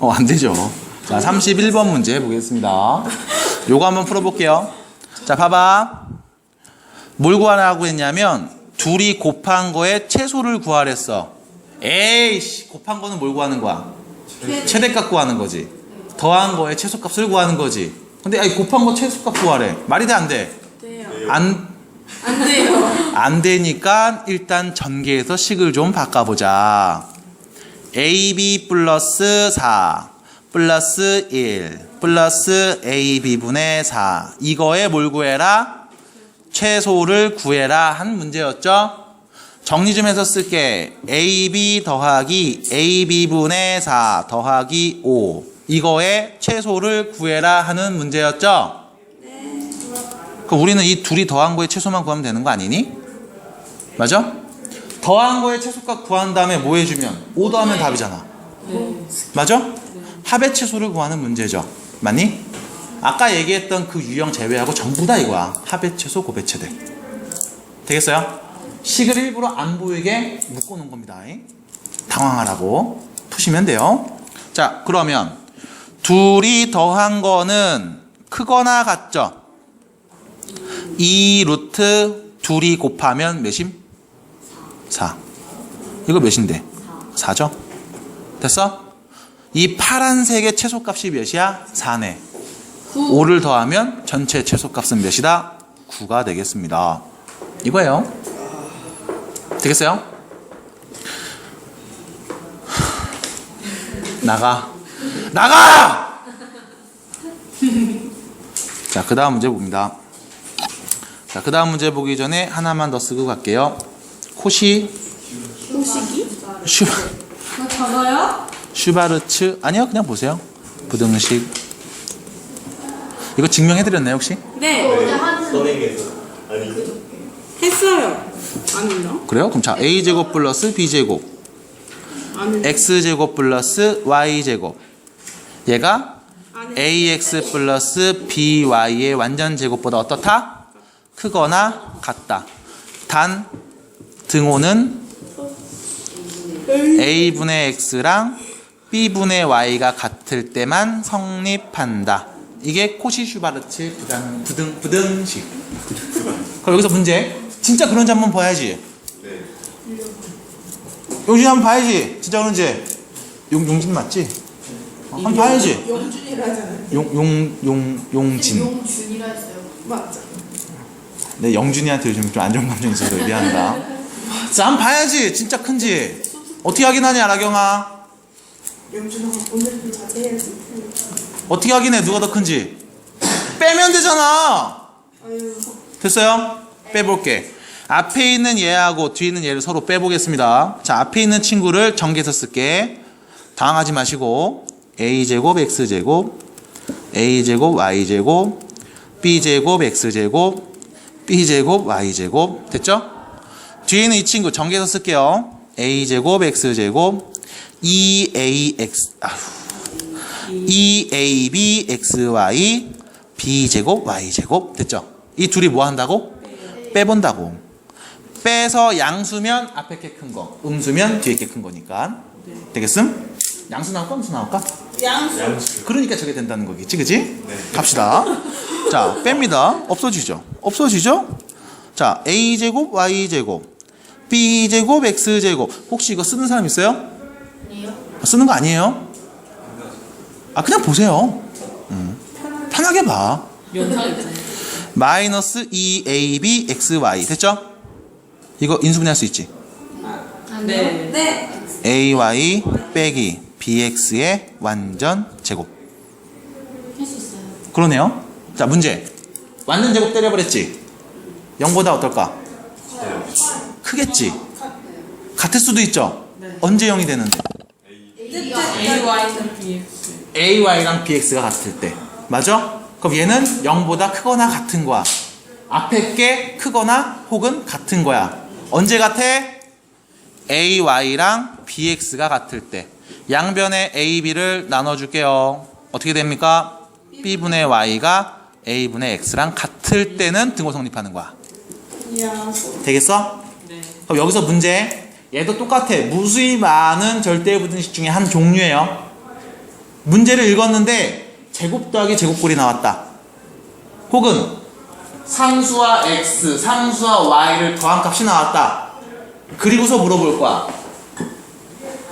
어, 안 되죠. 자, 31번 문제 보겠습니다. 요거 한번 풀어볼게요. 자, 봐봐. 뭘 구하라고 했냐면, 둘이 곱한 거에 최소를 구하랬어. 에이씨, 곱한 거는 뭘 구하는 거야? 최대값 구하는 거지. 더한 거에 최소값을 구하는 거지. 근데 아니, 곱한 거 최소값 구하래. 말이 돼, 안 돼? 돼요. 안, 안 돼요. 안 되니까 일단 전개해서 식을 좀 바꿔보자. AB 플러스 4 플러스 1 플러스 AB분의 4 이거에 뭘 구해라? 최소를 구해라 한 문제였죠? 정리 좀 해서 쓸게. AB 더하기 AB분의 4 더하기 5 이거에 최소를 구해라 하는 문제였죠? 그럼 우리는 이 둘이 더한 거에 최소만 구하면 되는 거 아니니? 맞아? 더한 거에 최소값 구한 다음에 뭐 해주면 5 더하면 답이잖아. 맞아? 합의 최소를 구하는 문제죠. 맞니? 아까 얘기했던 그 유형 제외하고 전부 다 이거야. 합의 최소, 곱의 최대. 되겠어요? 식을 일부러 안 보이게 묶어놓은 겁니다. 당황하라고 푸시면 돼요. 자, 그러면 둘이 더한 거는 크거나 같죠? 이 루트 둘이 곱하면 몇임? 4. 이거 몇인데? 4죠? 됐어? 이 파란색의 최소값이 몇이야? 4네. 5를 더하면 전체 최소값은 몇이다? 9가 되겠습니다. 이거예요. 되겠어요? 나가. 나가! 자, 그 다음 문제 봅니다. 자, 그 다음 문제 보기 전에 하나만 더 쓰고 갈게요. 코시 호식이? 슈, 뭐 저거요? 슈바르츠 아니요 그냥 보세요. 부등식 이거 증명해드렸나요 혹시? 네. 선행에서 아니 했어요. 아닌가? 그래요? 그럼 자 a 제곱 플러스 b 제곱 아닌가? x 제곱 플러스 y 제곱 얘가 ax 플러스 by의 완전 제곱보다 어떻다? 크거나 같다. 단 등호는 a분의 x랑 b분의 y가 같을 때만 성립한다. 이게 코시-슈바르츠 부등, 부등, 부등식. 그럼 여기서 문제. 진짜 그런지 한번 봐야지. 네 용진이 한번 봐야지. 진짜 그런지. 용, 용진 맞지? 어, 한번 봐야지. 영준이라잖아요. 용, 용, 용, 용진. 용준이라 했어요. 맞죠. 내 영준이한테 요즘 좀안 좋은 감정이 있어서 미안하다. 자, 한번 봐야지. 진짜 큰지. 어떻게 확인하냐, 라경아? 어떻게 확인해? 누가 더 큰지? 빼면 되잖아. 됐어요? 빼볼게. 앞에 있는 얘하고 뒤에 있는 얘를 서로 빼보겠습니다. 자, 앞에 있는 친구를 전개해서 쓸게. 당황하지 마시고 a제곱 x제곱 a제곱 y제곱 b제곱 x제곱 b제곱 y제곱 됐죠? 뒤에 있는 이 친구 전개해서 쓸게요. a제곱 x제곱 2ax 아휴 2ab xy b제곱 y제곱 됐죠? 이 둘이 뭐 한다고? 빼본다고. 빼서 양수면 앞에 게 큰 거, 음수면 뒤에 게 큰 거니까. 되겠음? 양수 나올까? 음수 나올까? 양수. 양수 그러니까 저게 된다는 거겠지, 그지? 네. 갑시다. 자, 뺍니다. 없어지죠? 없어지죠? 자, a제곱, y제곱, b제곱, x제곱. 혹시 이거 쓰는 사람 있어요? 아니요. 쓰는 거 아니에요? 아, 그냥 보세요. 음. 편하게 봐. 마이너스 2ab, xy. 됐죠? 이거 인수분해할 수 있지? 네. 네. ay 빼기 bx의 완전 제곱. 할 수 있어요. 그러네요. 자, 문제. 완전 제곱 때려버렸지? 0보다 어떨까? 크겠지? 같을 수도 있죠? 언제 0이 되는데? BX. ay랑 bx가 같을 때. 맞아? 그럼 얘는 0보다 크거나 같은 거야. 앞에 게 크거나 혹은 같은 거야. 언제 같아? ay랑 bx가 같을 때. 양변에 a, b를 나눠줄게요. 어떻게 됩니까? b분의 y가 a분의 x랑 같을 때는 등호 성립하는 거야. 되겠어? 네. 그럼 여기서 문제. 얘도 똑같아. 무수히 많은 절대 부등식 중에 한 종류예요. 문제를 읽었는데 제곱 더하기 제곱꼴이 나왔다. 혹은 상수와 x, 상수와 y를 더한 값이 나왔다. 그리고서 물어볼 거야.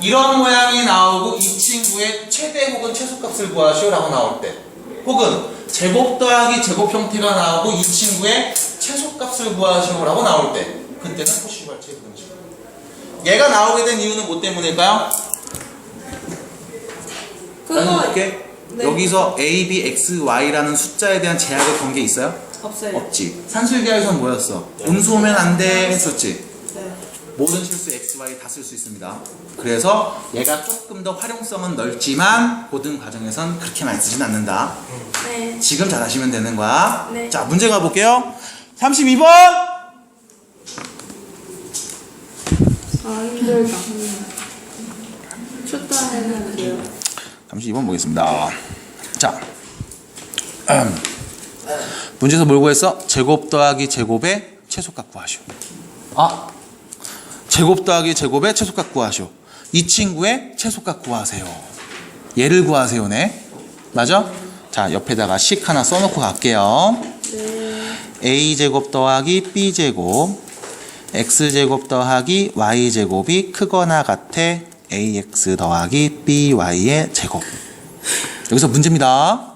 이런 모양이 나오고 이 친구의 최대 혹은 최소값을 구하시오라고 나올 때 혹은 제곱 더하기 제곱 형태가 나오고 이 친구의 최소값을 구하시오라고 나올 때 그때는 코시발체 부등식 얘가 나오게 된 이유는 뭐 때문일까요? 그거 이렇게 네. 여기서 a, b, x, y라는 숫자에 대한 제약을 건 게 있어요? 없어요. 없지 산술계에서는 뭐였어? 음수 오면 안 돼 했었지 네. 모든 실수 x, y 다 쓸 수 있습니다. 그래서 얘가 조금 더 활용성은 넓지만 고등 과정에선 그렇게 많이 쓰진 않는다. 네. 지금 잘 하시면 되는 거야. 네. 자, 문제 가볼게요. 32번! 아 힘들다. 쳤다 했는데요. 32번 보겠습니다. 자, 음. 문제에서 뭘 구했어? 제곱 더하기 제곱의 최소값 구하시오. 아, 제곱 더하기 제곱의 최소값 구하시오. 이 친구의 최소값 구하세요. 얘를 구하세요네. 맞아? 자, 옆에다가 식 하나 써놓고 갈게요. a 제곱 더하기 b 제곱 x 제곱 더하기 y 제곱이 크거나 같아 ax 더하기 by의 제곱. 여기서 문제입니다.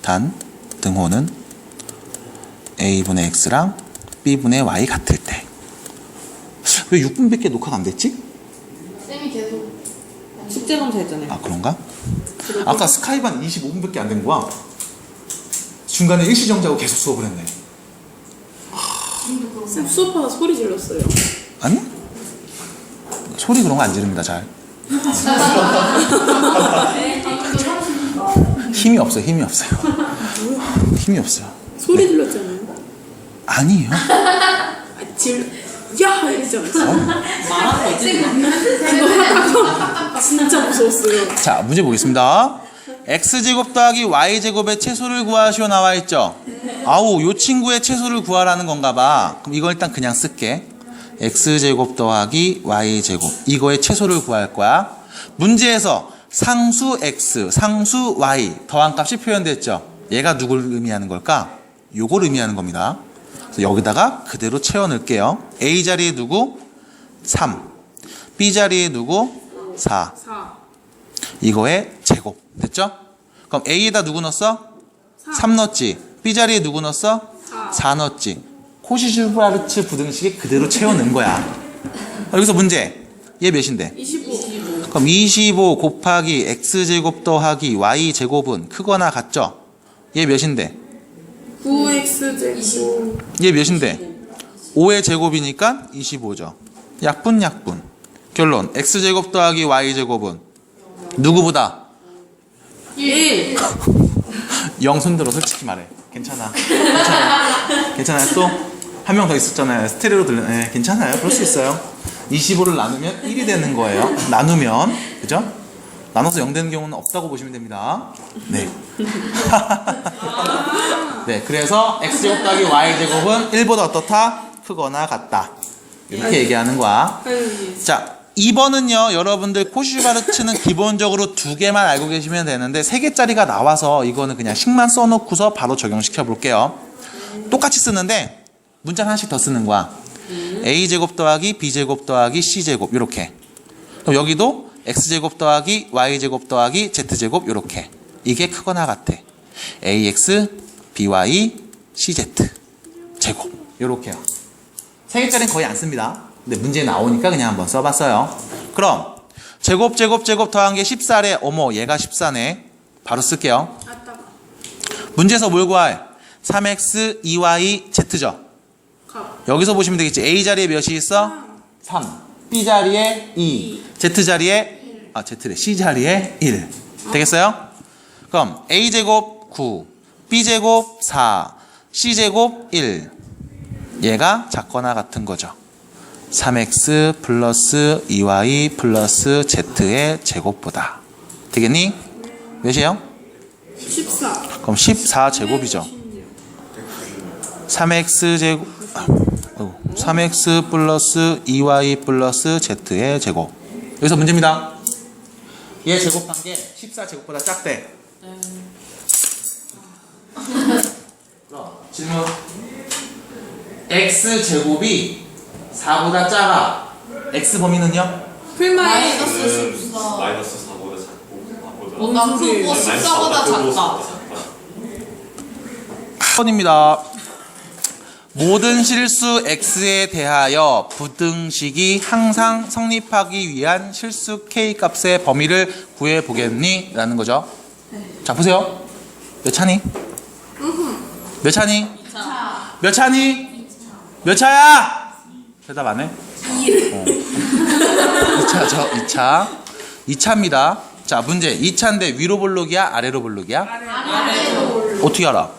단 등호는 a분의 x랑 b분의 y 같을 때. 왜 6분밖에 녹화가 안 됐지? 쌤이 계속 숙제 검사 했잖아요. 아 그런가? 아까 스카이반 25분밖에 안 된 거야. 중간에 일시정지하고 계속 수업을 했네. 쌤 수업하다 소리 질렀어요. 아니? 소리 그런 거 안 지릅니다, 잘. 힘이 없어요, 힘이 없어요. 힘이 없어요. 소리 질렀잖아요. 아니에요. 아, 질, 야 이랬잖아요. 있지? 그거 하다가 진짜 무서웠어요. 자, 문제 보겠습니다. X제곱 더하기 y제곱의 채소를 구하시오 나와 있죠? 아우, 요 친구의 채소를 구하라는 건가 봐. 그럼 이거 일단 그냥 쓸게. x제곱 더하기 y제곱. 이거의 채소를 구할 거야. 문제에서 상수 x, 상수 y 더한 값이 표현됐죠? 얘가 누굴 의미하는 걸까? 요걸 의미하는 겁니다. 그래서 여기다가 그대로 채워 넣을게요. a 자리에 두고 3, b 자리에 4, 4. 이거의 제곱 됐죠? 그럼 A에다 누구 넣었어? 3 넣었지 B 자리에 누구 넣었어? 4 넣었지 코시슈바르츠 부등식에 그대로 채워 넣은 거야 여기서 문제 얘 몇인데? 25. 그럼 25 곱하기 X제곱 더하기 Y제곱은 크거나 같죠? 얘 몇인데? 9x 제곱. 얘 몇인데? 5의 제곱이니까 25죠 약분 약분 결론 X제곱 더하기 Y제곱은 누구보다? 1. 영 손들어 솔직히 말해. 괜찮아. 괜찮아. 괜찮아요? 또? 한 명 더 있었잖아요. 스테레오 들려. 네, 괜찮아요. 그럴 수 있어요. 25를 나누면 1이 되는 거예요. 나누면. 그죠? 나눠서 0 되는 경우는 없다고 보시면 됩니다. 네. 네 그래서 x제곱 더하기 y제곱은 1보다 어떻다? 크거나 같다. 이렇게 얘기하는 거야. 아유, 자, 2번은요, 여러분들 코슈바르츠는 기본적으로 두 개만 알고 계시면 되는데, 세 개짜리가 나와서 이거는 그냥 식만 써놓고서 바로 적용시켜 볼게요. 똑같이 쓰는데, 문자 하나씩 더 쓰는 거야. a제곱 더하기 b제곱 더하기 c제곱, 요렇게. 그럼 여기도 x제곱 더하기 y제곱 더하기 z제곱, 요렇게. 이게 크거나 같아. ax, by, cz. 제곱. 요렇게요. 세 개짜리는 거의 안 씁니다. 근데 문제 나오니까 그냥 한번 써봤어요. 그럼 제곱 제곱 제곱 더한 게 14래. 어머 얘가 14네. 바로 쓸게요. 아따가. 문제에서 뭘 구할? 3x, 2y, z죠. 값. 여기서 보시면 되겠지. a 자리에 몇이 있어? 3. b 자리에 2. z 자리에 아 z래. c 자리에 1. 되겠어요? 그럼 a 제곱 9, b 제곱 4, c 제곱 1. 얘가 작거나 같은 거죠. 3x 플러스 2y 플러스 z의 제곱보다. 되겠니? 몇이에요? 14. 그럼 14 제곱이죠. 3x 제곱, 아, 어이구, 3x 플러스 2y 플러스 z의 제곱. 여기서 문제입니다. 얘 제곱한 게 14 제곱보다 작대. 질문. x 제곱이 4보다 작아. x 범위는요? 풀마이 마이너스 14. 마이너스 4보다 작고 뭔가 크고 14보다 작다. 1번입니다. 모든 실수 x에 대하여 부등식이 항상 성립하기 위한 실수 k 값의 범위를 구해 보겠니? 라는 거죠. 자, 보세요. 몇 차니? 몇 차니? 자, 몇 차니? 몇 차야? 대답 안 해? 2차죠, 2차. 2차입니다. 자, 문제. 2차인데 위로 볼록이야? 아래로 볼록이야? 아래로 어떻게 알아?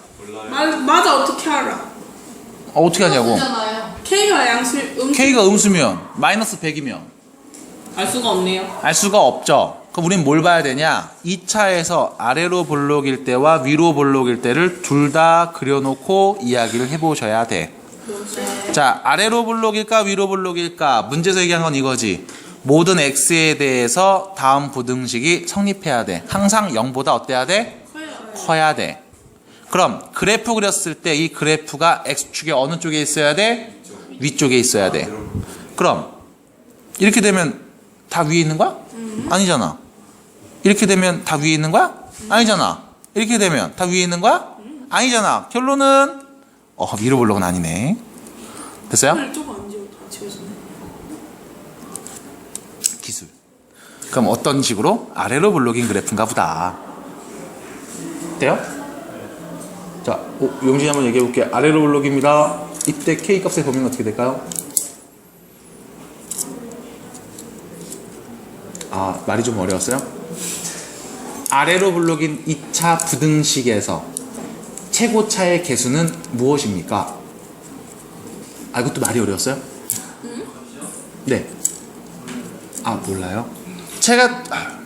마, 맞아 어떻게 알아 어, 어떻게 하냐고? K가 양수 음 K가 음수면 마이너스 100이면 알 수가 없네요 알 수가 없죠. 그럼 우린 뭘 봐야 되냐? 2차에서 아래로 볼록일 때와 위로 볼록일 때를 둘 다 그려놓고 이야기를 해보셔야 돼. 자, 아래로 볼록일까 위로 볼록일까? 문제에서 얘기한 건 이거지. 모든 x에 대해서 다음 부등식이 성립해야 돼. 항상 0보다 어때야 돼? 커야 돼. 그럼 그래프 그렸을 때 이 그래프가 x축의 어느 쪽에 있어야 돼? 위쪽에 있어야 돼. 그럼 이렇게 되면 다 위에 있는 거야? 아니잖아. 이렇게 되면 다 위에 있는 거야? 아니잖아. 이렇게 되면 다 위에 있는 거야? 아니잖아. 결론은 어 위로 볼록은 아니네. 됐어요? 지워졌네 기술. 그럼 어떤 식으로 아래로 볼록인 그래프인가 보다. 돼요? 자, 오, 용진이 한번 얘기해 볼게요. 아래로 볼록입니다. 이때 k 값의 범위는 어떻게 될까요? 아, 말이 좀 어려웠어요? 아래로 볼록인 2차 부등식에서 최고차의 개수는 무엇입니까? 아, 이것도 말이 어려웠어요? 네. 아 몰라요? 제가 아,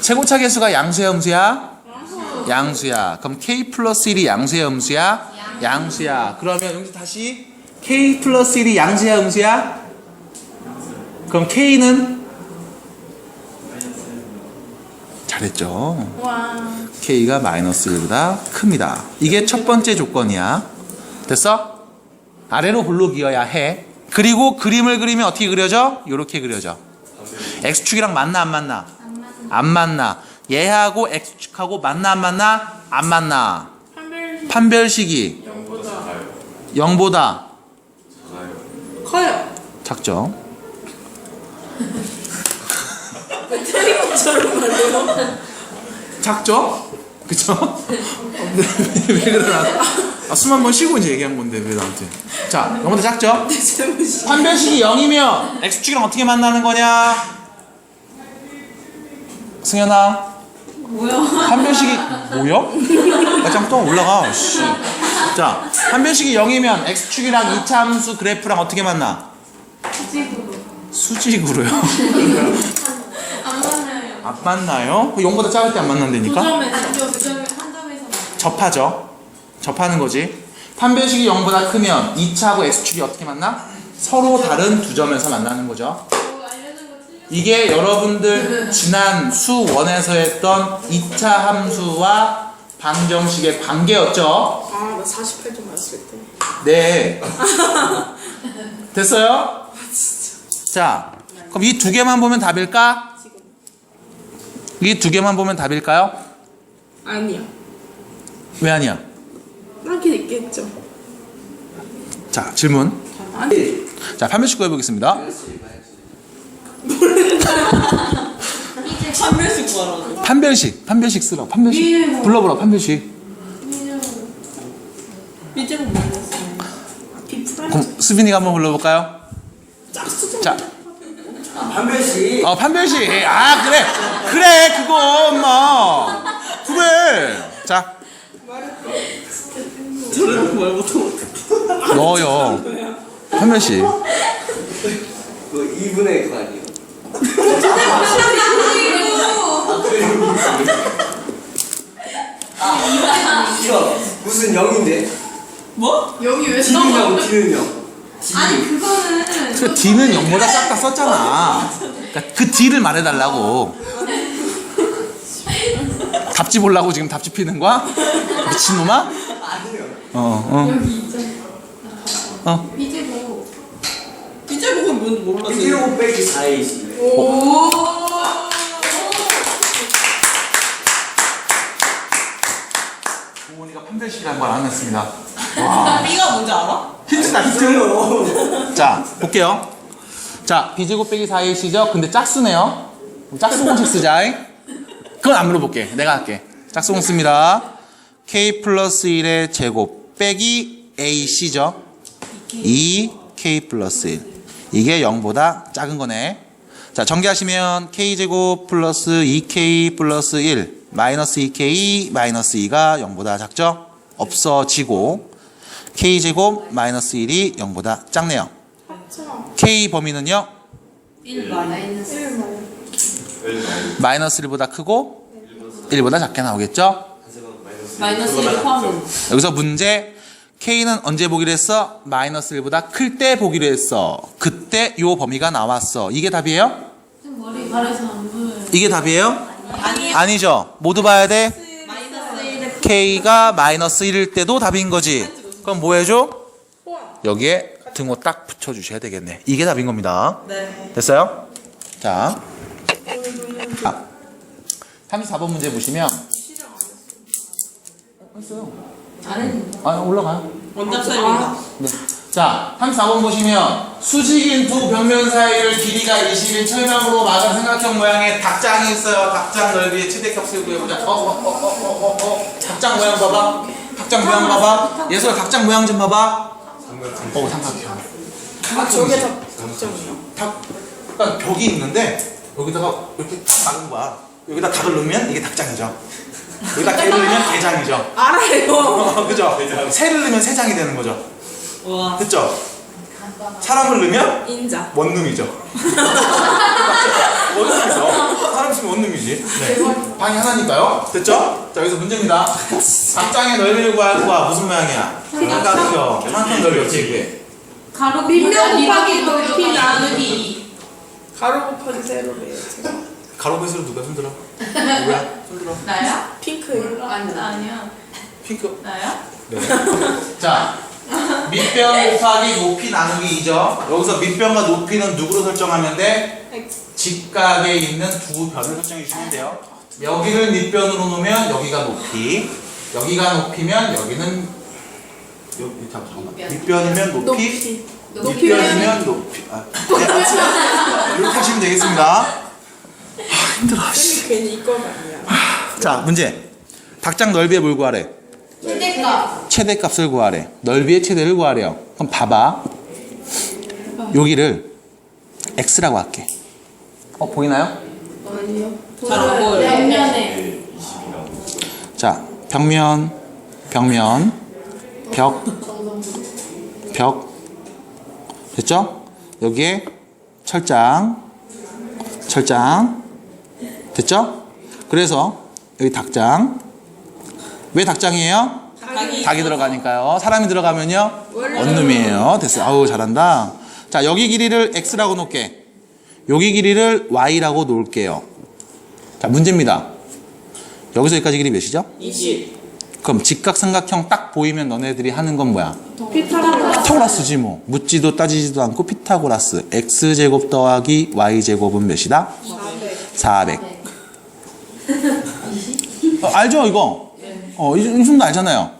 최고차 개수가 양수야 음수야? 양수야. 그럼 k 플러스 1이 양수야 음수야? 양수야. 그러면 여기 다시 k 플러스 1이 양수야 음수야? 그럼 k는 잘했죠. 와 k가 마이너스 1보다 큽니다. 이게 첫 번째 조건이야. 됐어? 아래로 볼록이어야 해. 그리고 그림을 그리면 어떻게 그려져? 이렇게 그려져. x축이랑 맞나 안 맞나? 안 맞나. 얘하고 x축하고 맞나 안 맞나? 안 맞나. 판별 판별식이 0보다 0보다 커요 작죠. 말해요 작죠? 그쵸? 왜, 왜 그러나? 아, 숨 한번 쉬고 이제 얘기한 건데 왜 나한테? 자, 0보다 작죠? 잘못이 판별식이 0이면 x축이랑 어떻게 만나는 거냐? 승현아. 뭐야? 판별식이 뭐야? 아, 잠깐 또 올라가. 씨. 자, 판별식이 0이면 x축이랑 이차 함수 그래프랑 어떻게 만나? 지구로. 수직으로요. 안 만나요. 안 만나요? 0보다 작을 때 안 만난다니까? 도점에서 아니요, 그 점을 한 점에서 접하죠. 접하는 거지. 판별식이 0보다 크면 2차하고 x축이 어떻게 만나? 서로 다른 두 점에서 만나는 거죠. 이게 여러분들 지난 수원에서 했던 2차 함수와 방정식의 관계였죠? 아 나 48점 맞았을 때 네. 됐어요? 자, 그럼 이 두 개만 보면 답일까? 이 두 개만 보면 답일까요? 아니야 왜 아니야? 하긴 있겠죠 자, 질문. 아니 자, 판별식 구 해보겠습니다. 판별식 구하라고 판별식, 판별식 쓰라고. 판별식. 불러보라, 판별식. 비프라이 그럼 수빈이가 한번 불러볼까요? 짝수 자, 판별식 어, 판별식. 아, 그래. 그래, 그거, 엄마. 그래. 자, 저런 말 못하고 넣어요. 판별식. 그 2분의 그 아니에요? 아, 이거 무슨 0인데? 뭐? 여기 왜 써먹어? 0, T는 0 아니 그거는 그 D는 0보다 작다 썼잖아. 그러니까 그 D를 말해달라고. 답지 보려고 지금 답지 피는 거야? 미친놈아? 어, 어. 여기 있잖아. 어. 이제 뭐. 이제 그건 뭔지 몰랐어요. 1 빼기 4이지. 오. 동원이가 판별식이라는 걸안 했습니다. B가 뭔지 알아? 힌트다, 힌트. 자, 볼게요. 자, B제곱 빼기 4A시죠? 근데 짝수네요. 짝수 공식 쓰자. 그건 안 물어볼게. 내가 할게. 짝수 공식 씁니다. K 플러스 1의 제곱 빼기 AC죠? 2K 플러스 1. 이게 0보다 작은 거네. 자, 전개하시면 K제곱 플러스 2K 플러스 1 마이너스 2K 마이너스 2가 0보다 작죠? 없어지고 K제곱 마이너스 1이 0보다 작네요. K 범위는요? 1 마이너스. 마이너스 1보다 크고 1보다 작게 나오겠죠? 마이너스 1 포함은. 여기서 문제 K는 언제 보기로 했어? 마이너스 1보다 클 때 보기로 했어. 그때 요 범위가 나왔어. 이게 답이에요? 좀 머리 가려서 안 보여요. 이게 답이에요? 아니에요. 아니죠. 모두 봐야 돼. 마이너스 1에 K가 마이너스 1일 때도 답인 거지. 그럼 뭐 해줘? 여기에 등호 딱 붙여주셔야 되겠네. 이게 답인 겁니다. 네. 됐어요? 자. 아, 34번 문제 보시면. 어, 했어요. 안 했는데. 아, 올라가요. 원답 사입니다. 네. 자, 34번 보시면 수직인 두 벽면 사이를 길이가 20인 철망으로 막은 삼각형 모양의 닭장이 있어요. 닭장 넓이의 최대 값을 구해보자. 어, 어, 어, 어, 어, 어, 어. 닭장 모양 봐봐. 닭장 모양 봐봐. 예솔아 닭장 모양 좀 봐봐. 어, 삼각형. 아, 저게 다 걱정이요. 닭, 그러니까 벽이 있는데 여기다가 이렇게 딱 막은 거야. 여기다 닭을 넣으면 이게 닭장이죠. 여기다 개를 넣으면 개장이죠. 알아요. 그죠? 새를 넣으면 새장이 되는 거죠. 와. 됐죠? 사람을 넣으면 인자. 원룸이죠. 원룸이죠. 사람 있으면 원룸이지. 네. 방이 하나니까요. 됐죠? 자, 여기서 문제입니다. 닭장의 넓이를 구할 거야. 무슨 모양이야? 삼각형. 삼각형 넓이 어떻게 구해? 가로 밀면 곱하기 높이 높이 나누기. 가로 곱하기 세로래요. 가로 배수로 누가 손들어? 누구야? 손들어. 나야? 핑크예요. 아니 아니야. 핑크. 나야? 네. 자, 밑변 곱하기 높이 나누기 2죠. 여기서 밑변과 높이는 누구로 설정하면 돼? 직각에 있는 두 변을 설정해 주시면 돼요. 여기를 밑변으로 놓으면 여기가 높이, 여기가 높이면 여기는 여기 잠깐만. 밑변이면 높이, 밑변이면 높이. 아, 네. 이렇게 하시면 되겠습니다. 아, 힘들어. 씨. 괜히 이거 아니야. 자, 문제. 닭장 넓이의 뭘 구하래? 최대값. 최대값을 구하래. 넓이의 최대를 구하래요. 그럼 봐봐. 여기를 x라고 할게. 어 보이나요? 잘안 보여요. 옆면에. 자 벽면, 벽면, 벽, 벽 됐죠? 여기에 철장, 철장 됐죠? 그래서 여기 닭장 왜 닭장이에요? 닭이. 닭이 들어가니까요. 사람이 들어가면요. 원룸이에요. 됐어요. 아우 잘한다. 자 여기 길이를 x라고 놓을게. 여기 길이를 y라고 놓을게요. 자 문제입니다. 여기서 여기까지 길이 몇이죠? 20. 그럼 직각삼각형 딱 보이면 너네들이 하는 건 뭐야? 피타고라스. 피타고라스지 뭐. 묻지도 따지지도 않고 피타고라스. x제곱 더하기 y제곱은 몇이다? 400. 어, 알죠 이거? 어, 이, 이 정도 알잖아요.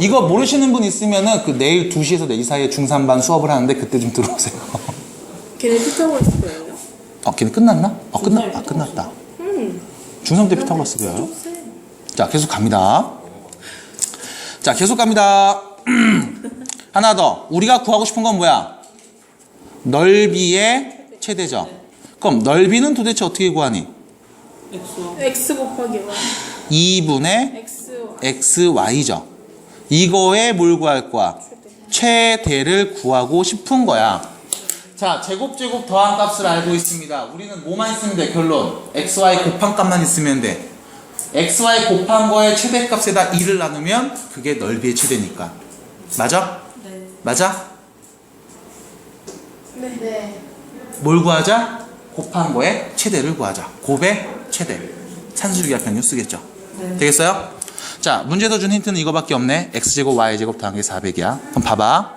이거 모르시는 분 있으면은 그 내일 2시에서 4시 사이에 중3반 수업을 하는데 그때 좀 들어오세요. 걔네 피타고라스 배워요? 어, 걔네 끝났나? 어, 끝났, 아, 끝났다. 중3 때 피타고라스 배워요? 자, 계속 갑니다. 자, 계속 갑니다. 하나 더. 우리가 구하고 싶은 건 뭐야? 넓이의 최대죠. 그럼 넓이는 도대체 어떻게 구하니? 엑소. x 곱하기 y 2분의 x xy죠. 이거에 뭘 구할 거야? 최대를 구하고 싶은 거야. 자, 제곱 제곱 더한 값을 알고 있습니다. 우리는 뭐만 있으면 돼? 결론. xy 곱한 값만 있으면 돼. xy 곱한 거의 최대값에다 2를 나누면 그게 넓이의 최대니까. 맞아? 네. 맞아? 네. 뭘 구하자? 곱한 거의 최대를 구하자. 곱의 최대. 산술기하 평균 쓰겠죠. 되겠어요? 자, 문제도 준 힌트는 이거밖에 없네. x제곱, y제곱 더한 게 400이야. 그럼 봐봐.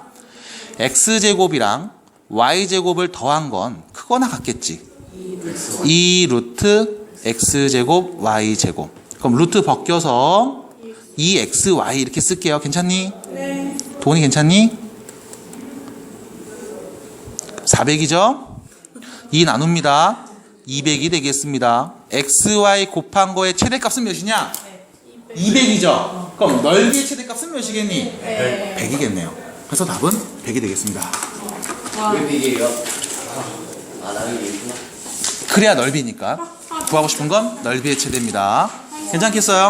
x제곱이랑 y제곱을 더한 건 크거나 같겠지. 2 루트 x제곱, y제곱. 그럼 루트 벗겨서 2xy 이렇게 쓸게요. 괜찮니? 네. 돈이 괜찮니? 400이죠? 2 나눕니다. 200이 되겠습니다. xy 곱한 거의 최대값은 몇이냐? 200이죠? 그럼 넓이의 최대값은 몇이겠니? 100이겠네요. 그래서 답은 100이 되겠습니다. 왜 비게요? 아 나는. 그래야 넓이니까. 구하고 싶은 건 넓이의 최대입니다. 괜찮겠어요?